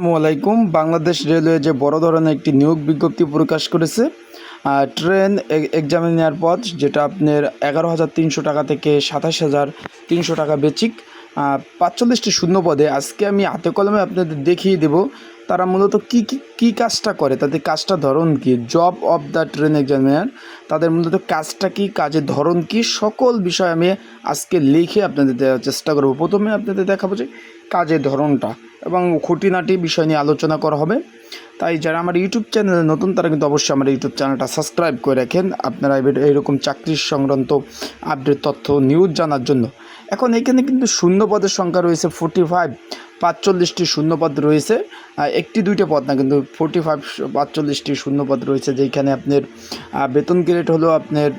আসসালামু আলাইকুম। বাংলাদেশ রেলওয়ে যে বড় ধরনের একটি নিয়োগ বিজ্ঞপ্তি প্রকাশ করেছে ট্রেন এক্সামিনার পদ যেটা আপনার এগারো হাজার তিনশো টাকা থেকে সাতাশ হাজার তিনশো টাকা বেচিক। পাঁচচল্লিশটি শূন্য পদে আজকে আমি হাতে কলমে আপনাদের দেখিয়ে দেব তারা মূলত কী কী কী কাজটা করে? তাদের কাজটা ধরন কী? Job of the train examiner তাদের মূলত কাজটা কী? কাজের ধরন কী? সকল বিষয় আমি আজকে লিখে আপনাদের দেওয়ার চেষ্টা করব। প্রথমে আপনাদের দেখাবো যে কাজের ধরনটা এবং খুঁটিনাটি বিষয় নিয়ে আলোচনা করা হবে। তাই যারা আমার ইউটিউব চ্যানেলে নতুন, তারা কিন্তু অবশ্যই আমার ইউটিউব চ্যানেলটা সাবস্ক্রাইব করে রাখেন। আপনারা এবার এইরকম চাকরির সংক্রান্ত আপডেট তথ্য নিউজ জানার জন্য। এখন এখানে কিন্তু শূন্য পদের সংখ্যা রয়েছে ফোর্টি ফাইভ পাঁচচল্লিশটি শূন্যপদ রয়েছে। একটি দুইটা পদ না, কিন্তু ফোর্টি ফাইভ পাঁচচল্লিশটি শূন্যপদ রয়েছে, যেখানে আপনার বেতন গ্রেড হলো আপনার,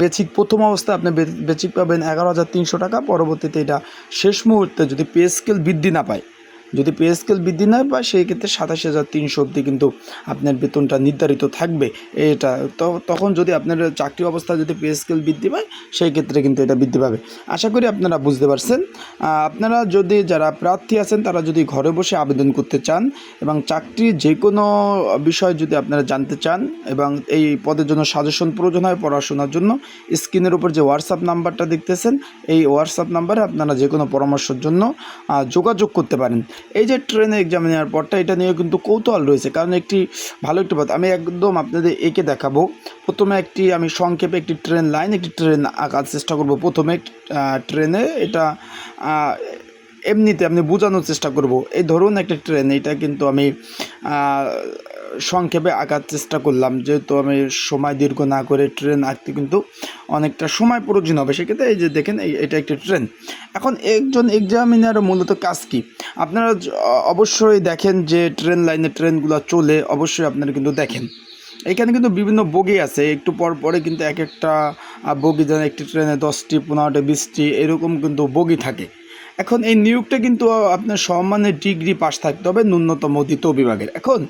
বেচিক প্রথম অবস্থায় আপনি বেচিক পাবেন এগারো হাজার তিনশো টাকা, পরবর্তীতে এটা শেষ মুহূর্তে যদি পে স্কেল বৃদ্ধি না পায় যদি পে স্কেল বৃদ্ধি না পায়, সেই ক্ষেত্রে সাতাশ হাজার তিনশো অবধি কিন্তু আপনার বেতনটা নির্ধারিত থাকবে। এটা তখন যদি আপনার চাকরি অবস্থায় যদি পে স্কেল বৃদ্ধি পায়, সেই ক্ষেত্রে কিন্তু এটা বৃদ্ধি পাবে। আশা করি আপনারা বুঝতে পারছেন। আপনারা যদি যারা প্রার্থী আছেন, তারা যদি ঘরে বসে আবেদন করতে চান এবং চাকরির যে কোনো বিষয় যদি আপনারা জানতে চান এবং এই পদের জন্য সাজেশন প্রয়োজন হয় পড়াশোনার জন্য, স্ক্রিনের উপর যে হোয়াটসঅ্যাপ নাম্বারটা দেখতেছেন, এই হোয়াটসঅ্যাপ নাম্বারে আপনারা যে কোনো পরামর্শের জন্য যোগাযোগ করতে পারেন। এই যে ট্রেনে এক্সাম নেওয়ার পরটা এটা নিয়ে কিন্তু কৌতূহল রয়েছে, কারণ একটি ভালো একটি পথ। আমি একদম আপনাদের একে দেখাবো। প্রথমে একটি, আমি সংক্ষেপে একটি ট্রেন লাইন, একটি ট্রেন আঁকার চেষ্টা করব। প্রথমে ট্রেনে এটা এমনিতে আপনি বোঝানোর চেষ্টা করব। এই ধরুন একটা ট্রেন, এটা কিন্তু আমি সংক্ষেপে আঁকার চেষ্টা করলাম, যেহেতু আমি সময় দীর্ঘ না করে ট্রেন আঁকতে কিন্তু অনেকটা সময় প্রয়োজন হবে। সেক্ষেত্রে এই যে দেখেন এটা একটি ট্রেন। এখন একজন এক্সামিনার মূলত কাজ কি? আপনারা অবশ্যই দেখেন যে ট্রেন লাইনে ট্রেনগুলো চলে, অবশ্যই আপনারা কিন্তু দেখেন। এখানে কিন্তু বিভিন্ন বগি আছে, একটু পর পরে কিন্তু এক একটা বগি যেন একটি ট্রেনে দশটি, পনেরোটি, বিশটি, এরকম কিন্তু বগি থাকে। এখন এই নিয়োগটা কিন্তু আপনার সম্মানের ডিগ্রি পাস থাকতে হবে ন্যূনতম দ্বিতীয় বিভাগের। এখন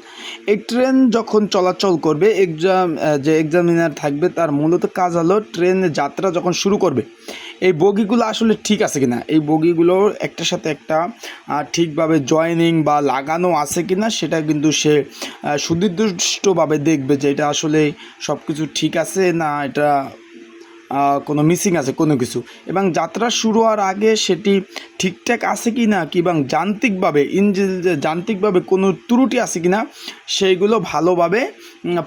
এই ট্রেন যখন চলাচল করবে এক্সাম যে এক্সামিনার থাকবে, তার মূলত কাজ হলো ট্রেনের যাত্রা যখন শুরু করবে, এই বগিগুলো আসলে ঠিক আছে কিনা? এই বগিগুলো একটার সাথে একটা ঠিকভাবে জয়েনিং বা লাগানো আছে কিনা, সেটা কিন্তু সে সুনির্দিষ্টভাবে দেখবে যে এটা আসলে সব কিছু ঠিক আছে না, এটা কোনো মিসিং আছে, কোনো কিছু। এবং যাত্রা শুরু হওয়ার আগে সেটি ঠিকঠাক আছে কি না, কি এবং যান্ত্রিকভাবে ইঞ্জিন যান্ত্রিকভাবে কোনো ত্রুটি আছে কি না, সেইগুলো ভালোভাবে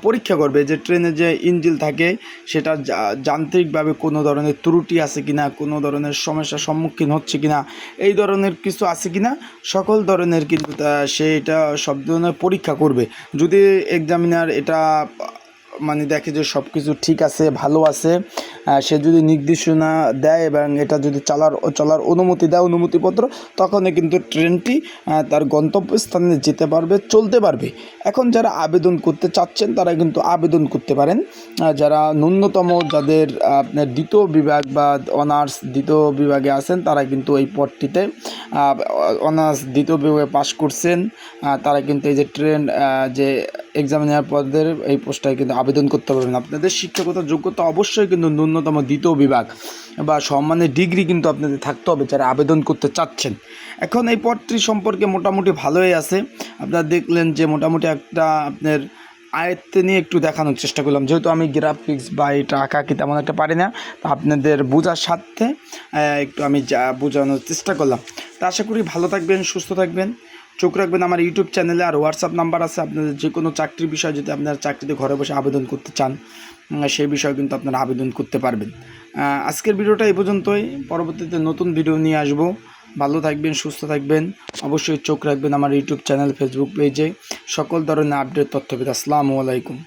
পরীক্ষা করবে যে ট্রেনে যে ইঞ্জিল থাকে, সেটা যান্ত্রিকভাবে কোনো ধরনের ত্রুটি আছে কি না, কোনো ধরনের সমস্যার সম্মুখীন হচ্ছে কি না, এই ধরনের কিছু আছে কি না, সকল ধরনের কিন্তু তা- সে এটা সব ধরনের পরীক্ষা করবে। যদি এক্সামিনার এটা মানে দেখে যে সব কিছু ঠিক আছে ভালো আছে সে যদি নির্দেশনা দেয় এবং এটা যদি চালার চলার অনুমতি দেয় অনুমতিপত্র তখনই কিন্তু ট্রেনটি তার গন্তব্যস্থানে যেতে পারবে চলতে পারবে। এখন যারা আবেদন করতে চাচ্ছেন তারা কিন্তু আবেদন করতে পারেন। যারা ন্যূনতম যাদের আপনার দ্বিতীয় বিভাগ বা অনার্স দ্বিতীয় বিভাগে আছেন তারা কিন্তু এই পদটিতে অনার্স দ্বিতীয় বিভাগে পাশ করছেন। তারা কিন্তু এই যে ট্রেন আহ, যে নেওয়ার পদের এই পোস্টটায় কিন্তু আবেদন করতে পারবেন। আপনাদের শিক্ষাগত যোগ্যতা অবশ্যই কিন্তু ন্যূনতম দ্বিতীয় বিভাগ বা সম্মানের ডিগ্রি কিন্তু আপনাদের থাকতে হবে যারা আবেদন করতে চাচ্ছেন। এখন এই পদটি সম্পর্কে মোটামুটি ভালোই আছে। আপনারা দেখলেন যে মোটামুটি একটা আপনার আয়ত্তে নিয়ে একটু দেখানোর চেষ্টা করলাম। যেহেতু আমি গ্রাফিক্স বা এটা আঁকা কি তেমন একটা পারি না আপনাদের বোঝার স্বার্থে একটু আমি যা বোঝানোর চেষ্টা করলাম। তা আশা করি ভালো থাকবেন, সুস্থ থাকবেন। চোখ রাখবেন আমার ইউটিউব চ্যানেলে আর হোয়াটসঅ্যাপ নাম্বার আছে। আপনাদের যে কোনো চাকরির বিষয়ে যদি আপনারা চাকরিতে ঘরে বসে আবেদন করতে চান সেই বিষয়ে কিন্তু আপনারা আবেদন করতে পারবেন। আজকের ভিডিওটা এই পর্যন্তই। পরবর্তীতে নতুন ভিডিও নিয়ে আসব। ভালো থাকবেন, সুস্থ থাকবেন। অবশ্যই চোখ রাখবেন আমার ইউটিউব চ্যানেল ফেসবুক পেজে সকল ধরনের আপডেট তথ্য পেতে আসসালামু আলাইকুম।